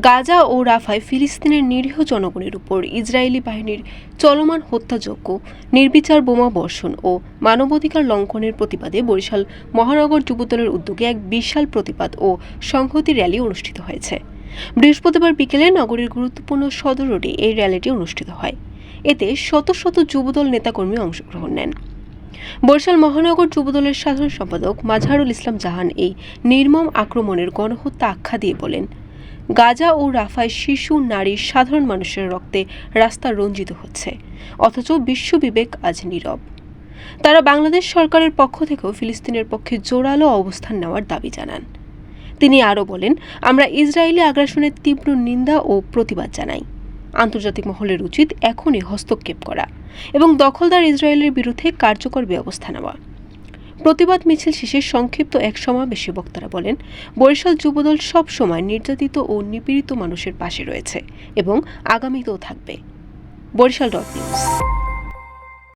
গাজা ও রাফায় ফিলিস্তিনের নিরীহ জনগণের উপর ইসরায়েলি বাহিনীর চলমান হত্যাযজ্ঞ, নির্বিচার বোমা বর্ষণ ও মানবাধিকার লঙ্ঘনের প্রতিবাদে বরিশাল মহানগর যুবদলের উদ্যোগে এক বিশাল প্রতিবাদ ও সংহতি র্যালি অনুষ্ঠিত হয়েছে। বৃহস্পতিবার বিকেলে নগরীর গুরুত্বপূর্ণ সদর রোডে এই র্যালিটি অনুষ্ঠিত হয়। এতে শত শত যুবদল নেতাকর্মী অংশগ্রহণ নেন। বরিশাল মহানগর যুবদলের সাধারণ সম্পাদক মাজহারুল ইসলাম জাহান এই নির্মম আক্রমণের গণহত্যা আখ্যা দিয়ে বলেন, গাজা ও রাফায় শিশু, নারী, সাধারণ মানুষের রক্তে রাস্তা রঞ্জিত হচ্ছে, অথচ বিশ্ববিবেক আজ নীরব। তারা বাংলাদেশ সরকারের পক্ষ থেকেও ফিলিস্তিনের পক্ষে জোরালো অবস্থান নেওয়ার দাবি জানান। তিনি আরও বলেন, আমরা ইসরায়েলি আগ্রাসনের তীব্র নিন্দা ও প্রতিবাদ জানাই। আন্তর্জাতিক মহলের উচিত এখনই হস্তক্ষেপ করা এবং দখলদার ইসরায়েলের বিরুদ্ধে কার্যকর ব্যবস্থা নেওয়া। প্রতিবাদ মিছিল শেষে সংক্ষিপ্ত এক সমাবেশে বক্তারা বলেন, বরিশাল যুবদল সব সময় নির্যাতিত ও নিপীড়িত মানুষের পাশে রয়েছে এবং আগামীতেও থাকবে। Barishal dot news.